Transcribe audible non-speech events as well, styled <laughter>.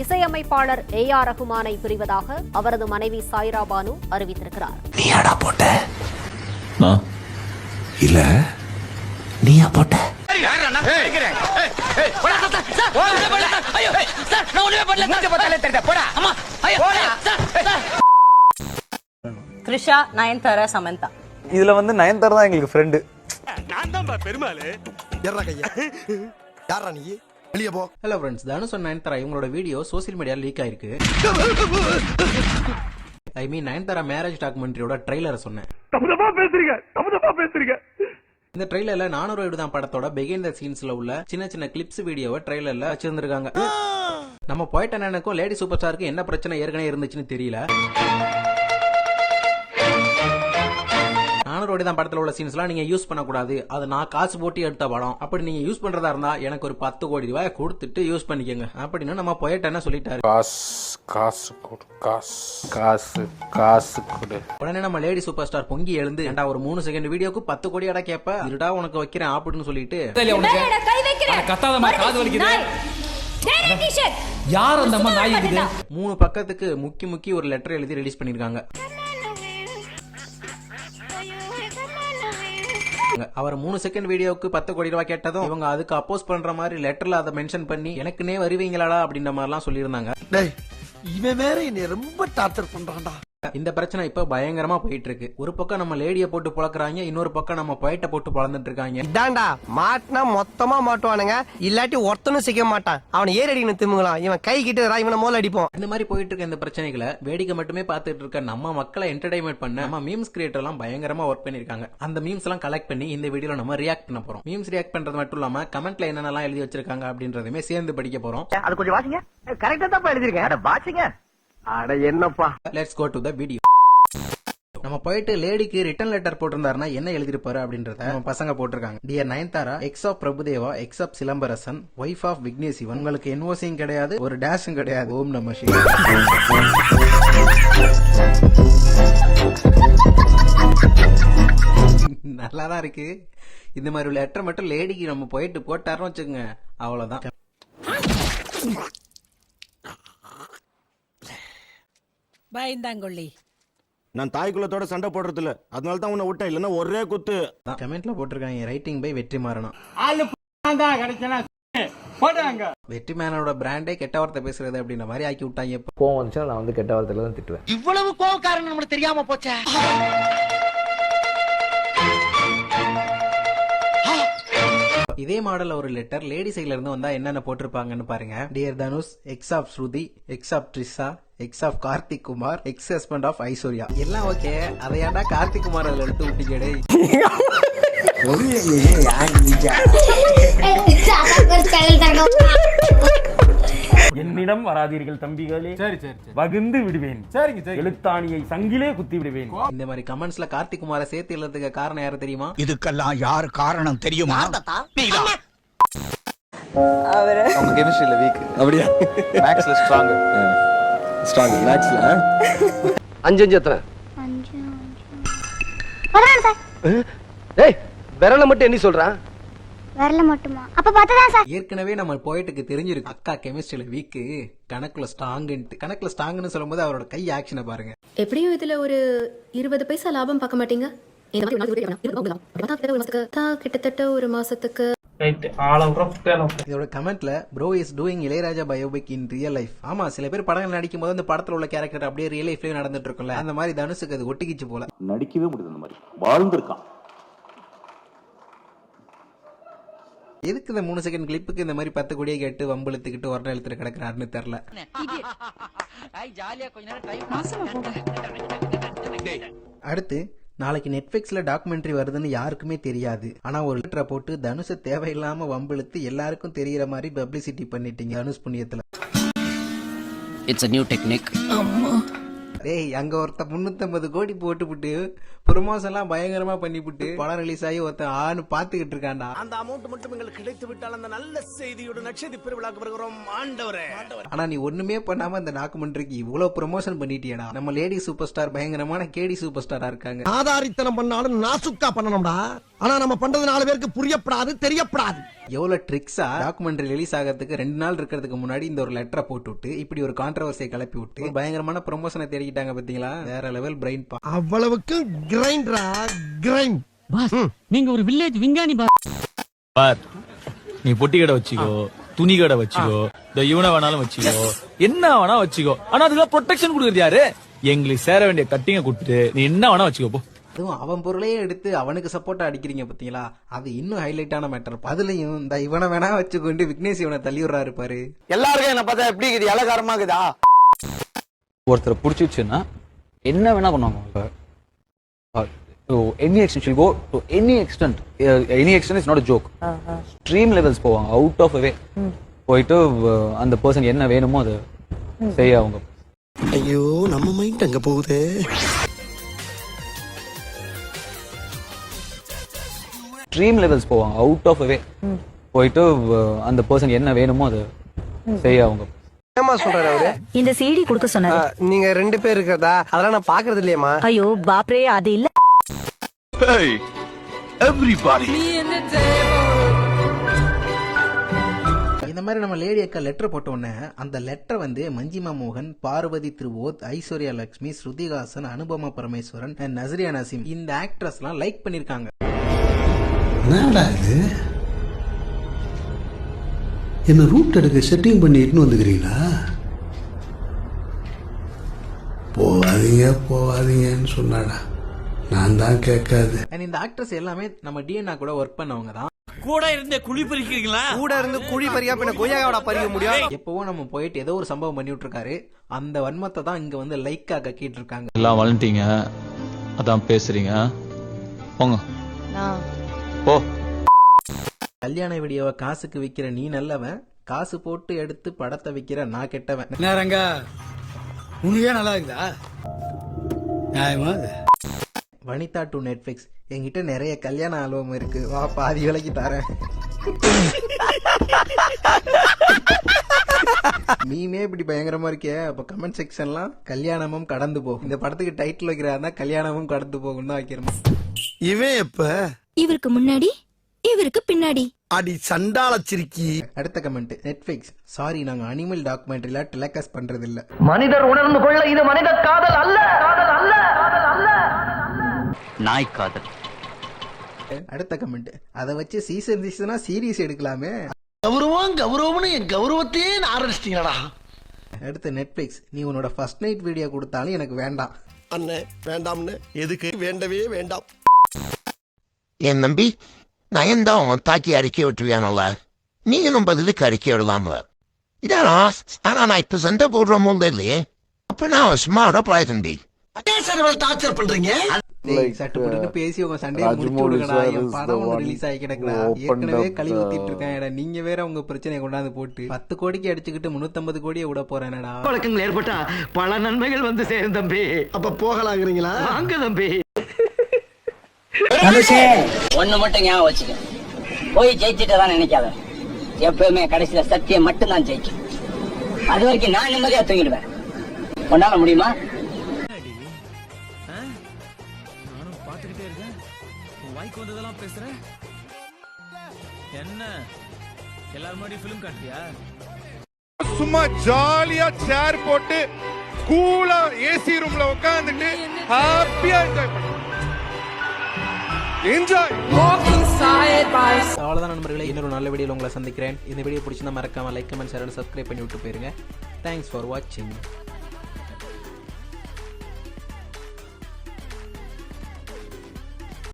இசையமைப்பாளர் A R ரகுமானை பிரிவதாக அவரது மனைவி சாய்ரா பானு அறிவித்திருக்கிறார். நீயாடா போட்ட? நான் இல்ல. நீயா போட்ட? த்ரிஷா நயன்தாரா சமந்தா. இதுல வந்து நயன்தாரா தான் எங்களுக்கு ஃப்ரெண்டு ஏறா கையா? யாரா நீ? வெளியே போ. Hello friends Dhanush and Nayanthara இவங்களோட வீடியோ சோஷியல் மீடியாவில் லீக் ஆயிருக்கு. ஐ மீன் நயன்தாரா மேரேஜ் டாக்குமெண்ட்ரியோட ட்ரெய்லரை சொன்னேன். இந்த ட்ரெய்லர்ல நானூறு வீடு தான் படத்தோட பிகைன் த சீன்ஸ்ல உள்ள சின்ன சின்ன கிளிப்ஸ் வீடியோவை ட்ரெய்லர்ல வச்சிருந்திருக்காங்க. நம்ம போயிட்ட அண்ணனுக்கும் லேடி சூப்பர் ஸ்டாருக்கு என்ன பிரச்சனை ஏற்கனவே இருந்துச்சுன்னு தெரியல. நானூறு தான் படத்துல உள்ள சீன்ஸ்லாம் நீங்க யூஸ் பண்ணக்கூடாது. அது நான் காசு போட்டு எடுத்த படம். அப்படி நீங்க யூஸ் பண்றதா இருந்தா எனக்கு ஒரு பத்து கோடி ரூபாய் கொடுத்துட்டு யூஸ் பண்ணிக்கோங்க. அப்படின்னு நம்ம போயிட்ட என்ன சொல்லிட்டாரு. காசு காசு கொடு காசு. காசு காசு கொடு. உடனே நம்ம லேடி சூப்பர் ஸ்டார் பொங்கி எழுந்து ஏன்டா ஒரு மூணு செகண்ட் வீடியோக்கு பத்து கோடி அடா கேப்ப? இருடா உனக்கு வைக்கிறேன் அப்படின்னு சொல்லிட்டு. கத்தாதமா காது வலிக்குது. யார் அந்த அம்மா நாய் மூணு பக்கத்துக்கு முக்கி முக்கி ஒரு லெட்டர் எழுதி ரிலீஸ் பண்ணிருக்காங்க. அவர் மூணு செகண்ட் வீடியோவுக்கு பத்து கோடி ரூபாய் கேட்டதும் இவங்க அதுக்கு அப்போஸ் பண்ற மாதிரி லெட்டர்ல அதை மென்ஷன் பண்ணி எனக்குன்னே வருவீங்களாடா அப்படின்ற மாதிரிலாம் சொல்லியிருந்தாங்க. இவன் வேற என்னை ரொம்ப டார்ச்சர் பண்றான்டா. இந்த பிரச்சனை இப்ப பயங்கரமா போயிட்டு இருக்கு ஒரு பக்கம் நம்ம லேடிய போட்டு பொழக்குறாங்க இன்னொரு பக்கம் நம்ம போயிட்ட போட்டு பொழந்துட்டு இருக்காங்க இதான்டா மாட்டினா மொத்தமா மாட்டுவானுங்க இல்லாட்டி ஒருத்தனும் சிக்க மாட்டான். அவனை ஏறி அடிக்கணும் திரும்புங்களாம் இவன் கை கிட்ட இவனை மோல அடிப்போம். இந்த மாதிரி போயிட்டு இருக்க இந்த பிரச்சனைகளை வேடிக்கை மட்டுமே பார்த்துட்டு இருக்க நம்ம மக்களை என்டர்டைன்மெண்ட் பண்ண நம்ம மீம்ஸ் கிரியேட்டர் எல்லாம் பயங்கரமா ஒர்க் பண்ணிருக்காங்க அந்த மீம்ஸ் எல்லாம் கலெக்ட் பண்ணி இந்த வீடியோல நம்ம ரியாக்ட் பண்ண போறோம். மீம்ஸ் ரியாக்ட் பண்றது மட்டும் இல்லாம கமெண்ட்ல என்னென்னலாம் எழுதி வச்சிருக்காங்க அப்படின்றதுமே சேர்ந்து படிக்க போறோம். அது கொஞ்சம் வாசிங்க. கரெக்டா தான் எழுதிருக்கேன் அட வாசிங்க. அட என்னப்பா? Let's go to the video நம்ம போயிட்டு லேடிக்கு ரிட்டன் லெட்டர் போட்டிருந்தாருன்னா என்ன எழுதிருப்பாரு அப்படின்றத நம்ம பசங்க போட்டிருக்காங்க. Dear Nayanthara ex of Prabhudeva ex of Silambarasan wife of Vignesh Shivan உங்களுக்கு என்ஓசியும் கிடையாது ஒரு டேஷும் கிடையாது. ஓம் நம நல்லா தான் இருக்கு. இந்த மாதிரி லெட்டர் மட்டும் லேடிக்கு நம்ம போயிட்டு போட்டாருன்னு வச்சுக்கோங்க. அவ்வளவுதான். பயந்தாங்கொள்ளி நான் தாய் குலத்தோட சண்டை போடுறது இல்ல அதனால தான் உன்னை விட்டேன். இல்லைன்னா ஒரே குத்து. கமெண்ட்ல போட்டிருக்காங்க. ரைட்டிங் பை வெற்றி மாறணும் வெற்றி மேனோட பிராண்டே கெட்ட வார்த்தை பேசுறது அப்படின்ற மாதிரி ஆக்கி விட்டாங்க இப்ப. கோவம் வந்துச்சுன்னா நான் வந்து கெட்ட வார்த்தையில தான் திட்டுவேன். இவ்வளவு கோவக்காரன் நம்மளுக்கு தெரியாம போச்சே. இதே மாடல் ஒரு லெட்டர் லேடி சைட்ல இருந்து வந்தா என்னென்ன போட்டிருப்பாங்கன்னு பாருங்க. Dear Dhanush ex of Shruti ex of Trisha ex of Karthik Kumar ex husband of Aishwarya எல்லாம் ஓகே அதை ஏன்டா கார்த்திக் குமார் அதுல எடுத்து விட்டீங்கடே <laughs> <laughs> என்னிடம் வராதீர்கள் தம்பிகளே. சரி சரி வகுந்து விடுவேன். சரிங்க சரி எழுத்தாணியை சங்கிலே குத்தி விடுவேன். இந்த மாதிரி கமெண்ட்ஸ்ல கார்த்திக் குமாரை சேர்த்து எழுதுறதுக்கு காரணம் யாரு தெரியுமா? இதுக்கெல்லாம் யார் காரணம் தெரியுமா? அவங்க கெமிஸ்ட்ரியில வீக் அப்படியா? மேக்ஸ்ல ஸ்ட்ராங் ஸ்ட்ராங் மேக்ஸ்ல அஞ்சு அஞ்சு எத்தனை? பதினாலு சார் ஏய் விரல மட்டும் என்ன சொல்றான் வரல மட்டுமா? அப்ப பத்துதான் சார். ஏற்கனவே நம்ம போயிட்டுக்கு தெரிஞ்சிருக்கு. அக்கா கெமிஸ்ட்ரியில வீக்கு கணக்குல ஸ்ட்ராங்குன்ட்டு கணக்குல ஸ்ட்ராங்னு சொல்லும்போது அவரோட கை ஆக்ஷனை பாருங்க. எப்படியும் இதுல ஒரு இருபது பைசா லாபம் பார்க்க மாட்டீங்க? கிட்டத்தட்ட ஒரு மாசத்துக்கு இதோட கமெண்ட்ல bro is doing Ilaiyaraaja biopic in real life ஆமா சில பேர் படங்கள் நடிக்கும் போது அந்த படத்துல உள்ள கேரக்டர் அப்படியே ரியல் லைஃப்லயே நடந்துட்டு இருக்கும்ல. அந்த மாதிரி தனுஷுக்கு அது ஒட்டிக்கிச்சு போல. நடிக்கவே முடியாது அந்த மாதிரி. வாழ்ந்திருக்கான். எதுக்கு இந்த மூணு செகண்ட் கிளிப்புக்கு இந்த மாதிரி பத்து கோடியை கேட்டு வம்புழுத்துக்கிட்டு ஒரு எழுத்துல கிடக்குறாருன்னு தெரியல. அடுத்து நாளைக்கு நெட்ஃபிளிக்ஸ்ல டாக்குமெண்ட்ரி வருதுன்னு யாருக்குமே தெரியாது. ஆனா ஒரு லெட்டரை போட்டு தனுஷ தேவையில்லாம வம்பிழுத்து எல்லாருக்கும் தெரியற மாதிரி பப்ளிசிட்டி பண்ணிட்டீங்க தனுஷ் புண்ணியத்துல. இட்ஸ் a நியூ டெக்னிக் டேய் அங்க ஒருத்த முன்னூத்தம்பது கோடி போட்டுப்புட்டு ப்ரொமோஷன் எல்லாம் பயங்கரமா பண்ணிப்புட்டு படம் ரிலீஸ் ஆகி ஒருத்தன் ஆணு பாத்துக்கிட்டு இருக்கான்டா. அந்த அமௌண்ட் மட்டும் எங்களுக்கு கிடைத்து விட்டால் அந்த நல்ல செய்தியோட நட்சத்திர பெருவிழாக்கு வருகிறோம். ஆண்டவரே. ஆனா நீ ஒண்ணுமே பண்ணாம இந்த டாக்குமெண்ட்ரிக்கு இவ்வளவு ப்ரொமோஷன் பண்ணிட்டியடா. நம்ம லேடி சூப்பர் ஸ்டார் பயங்கரமான கேடி சூப்பர் ஸ்டாரா இருக்காங்க. ஆதாரித்தனம் பண்ணாலும் நாசுக்கா பண்ணணும்டா. ஆனா நம்ம பண்றது நாலு பேருக்கு புரியப்படாது தெரியப்படாது. எவ்வளவு ட்ரிக்ஸா டாக்குமெண்ட்ரி ரிலீஸ் ஆகிறதுக்கு ரெண்டு நாள் இருக்கிறதுக்கு முன்னாடி இந்த ஒரு லெட்டரை போட்டு விட்டு இப்படி ஒரு கான்ட்ரவர்சியை கிளப்பி விட்டு ஒரு பயங்கரமான ப்ரொமோஷனை தேடிக்கிட்டாங்க பாத்தீங்களா? வேற லெவல் பிரெயின் பா அவ்வளவுக்கு கிரைண்டரா கிரைண்ட் நீங்க ஒரு வில்லேஜ் விஞ்ஞானி பார் நீ பொட்டி கடை வச்சுக்கோ துணி கடை வச்சுக்கோ இந்த இவனை வேணாலும் வச்சுக்கோ என்ன வேணா வச்சுக்கோ. ஆனா அதுக்கெல்லாம் ப்ரொடெக்ஷன் கொடுக்குறது யாரு? எங்களுக்கு சேர வேண்டிய கட்டிங்க கொடுத்துட்டு நீ என்ன வேணா வச்சுக்கோ போ. அதுவும் அவன் பொருளையே எடுத்து அவனுக்கு சப்போர்ட்டா அடிக்கிறீங்க பாத்தீங்களா? அது இன்னும் ஹைலைட்டான மேட்டர் அதுலயும் இந்த இவனை வேணா வச்சுக்கொண்டு விக்னேஷ் இவனை தள்ளி விடுறாரு பாரு. எல்லாருக்கும் என்ன பார்த்தா எப்படி இருக்குது? இலகாரமா இருக்குதா ஒருத்தரை பிடிச்சிச்சுன்னா என்ன வேணா பண்ணுவாங்க. Any extent go to any extent any extent is not joke extreme levels போவாங்க அவுட் ஆஃப் வே போயிட்டு அந்த பர்சன் என்ன வேணுமோ அதை செய்ய அவங்க. ஐயோ நம்ம மைண்ட் அங்க போகுதே. ஸ்ட்ரீம் லெவல்ஸ் போவாங்க. அவுட் ஆஃப் வே போயிட்டு அந்த பர்சன் என்ன வேணுமோ அதை செய்ய அவங்க. ஏமா சொல்றாரு அவரு? இந்த சிடி கொடுக்க சொன்னாரு. நீங்க ரெண்டு பேர் இருக்கிறதா? அதெல்லாம் நான் பாக்குறது இல்லையம்மா. ஐயோ பாப்ரே அது இல்ல. இந்த மாதிரி நம்ம லேடி அக்கா லெட்டர் போட்ட உடனே அந்த லெட்டர் வந்து மஞ்சிமா மோகன் பார்வதி திருவோத் ஐஸ்வர்யா லட்சுமி ஸ்ருதிஹாசன் அனுபமா பரமேஸ்வரன் நஸ்ரியா நசீம். இந்த ஆக்ட்ரஸ் எல்லாம் லைக் பண்ணிருக்காங்க. என்னடா இது? என்ன ரூட் எடுக்க செட்டிங் பண்ணி இட்டுன்னு வந்துக்கிறீங்களா? போவாதீங்க போவாதீங்கன்னு சொன்னாடா. நான் தான் கேட்காது. இந்த ஆக்ட்ரஸ் எல்லாமே நம்ம டிஎன்ஆ கூட ஒர்க் பண்ணவங்க தான். கூட இருந்தே குழி பறிக்கிறீங்களா? கூட இருந்து குழி பறியா பின்ன கொய்யாவோட பறிக்க முடியும் எப்பவும் நம்ம போயிட்டு ஏதோ ஒரு சம்பவம் பண்ணி விட்டுருக்காரு. அந்த வன்மத்தை தான் இங்க வந்து லைக்கா கக்கிட்டு இருக்காங்க எல்லாம் வளர்ந்தீங்க அதான் பேசுறீங்க. போங்க. போ. கல்யாண வீடியோவை காசுக்கு விக்கிற நீ நல்லவன் காசு போட்டு எடுத்து படத்தை விக்கிற நான் கெட்டவன். நேரங்க உனக்கே நல்லா இருக்குதா? நியாயமா வனிதா டு நெட்ஃபிளிக்ஸ் என்கிட்ட நிறைய கல்யாண ஆல்பம் இருக்கு. வா பாதி விலைக்கு தரேன். நீமே இப்படி பயங்கரமா இருக்கே அப்ப கமெண்ட் செக்ஷன்லாம் கல்யாணமும் கடந்து போகும். இந்த படத்துக்கு டைட்டில் வைக்கிறாருன்னா கல்யாணமும் கடந்து போகும் தான் வைக்கிறோம் இவன் எப்ப? இவருக்கு முன்னாடி இவருக்கு பின்னாடி. அடி சண்டால சிரிக்கி. அடுத்த கமெண்ட் நெட்ஃபிளிக்ஸ் சாரி நாங்க அனிமல் டாக்குமெண்ட்ரில டெலகாஸ்ட் பண்றது இல்ல மனிதர் உணர்ந்து கொள்ள இது மனித காதல் அல்ல. காதல் அல்ல. காதல் அல்ல. நாய் காதல். அடுத்த கமெண்ட் அதை வச்சு சீசன் சீசனா சீரியஸ் எடுக்கலாமே. கௌரவம் கௌரவம்னு என் கௌரவத்தையே ஆரம்பிச்சிட்டீங்களா அடுத்து நெட்ஃபிளிக்ஸ் நீ உன்னோட ஃபர்ஸ்ட் நைட் வீடியோ கொடுத்தாலும் எனக்கு வேண்டாம். அண்ணே வேண்டாம்னு எதுக்கு? வேண்டவே வேண்டாம். என் நம்பி நயன்தான் தாக்கி அறிக்கை விட்டுருவியானல்ல நீங்களும் பதிலுக்கு அறிக்கை விடலாம்ல. இதானா? ஆனா நான் இப்ப சண்டை போடுற போது இல்லையே அப்ப நான் ஸ்மார்ட்டா பழைய தம்பி. டார்ச்சர் பண்றீங்க? டேய், சட்டு புட்டுன்னு பேசி உங்க சண்டையை முடிச்சு விடுங்கடா. என் படம் ரிலீஸ் ஆகி கிடக்குடா. ஏற்கனவே கழுவி ஊத்திட்டு இருக்கேன் நீங்க வேற உங்க பிரச்சனையை கொண்டாந்து போட்டு பத்து கோடிக்கு அடிச்சுக்கிட்டு முன்னூத்தம்பது கோடியை விட போறேனடா. வழக்கங்கள் ஏற்பட்டா பல நன்மைகள் வந்து சேரும் தம்பி. அப்ப போகலாங்கிறீங்களா? வாங்க தம்பி. ஒண்ணு மட்டும் ஞாபகம் வச்சுக்க. போய் ஜெயிச்சுட்டு தான் நினைக்காத. எப்பவுமே கடைசியில சத்தியம் மட்டும் தான் ஜெயிக்கும். அது வரைக்கும் நான் நிம்மதியா தூங்கிடுவேன். உன்னால முடியுமா? நானும் பாத்துக்கிட்டே இருக்கேன். உன் வாய்க்கு வந்ததெல்லாம் பேசுற என்ன? எல்லாரும் முன்னாடி ஃபிலிம் காட்டுறியா? சும்மா ஜாலியா சேர் போட்டு கூலா ஏசி ரூம்ல உட்காந்துட்டு ஹாப்பியா என்ஜாய் பண்ண. என்ஜாய் அவ்வளவுதான் நண்பர்களே இன்னொரு நல்ல வீடியோல உங்களை சந்திக்கிறேன். இந்த வீடியோ பிடிச்சிருந்தா மறக்காம லைக் கமெண்ட் ஷேர் சப்ஸ்கிரைப் பண்ணி விட்டு போயிருங்க. தேங்க்ஸ் ஃபார் வாட்சிங்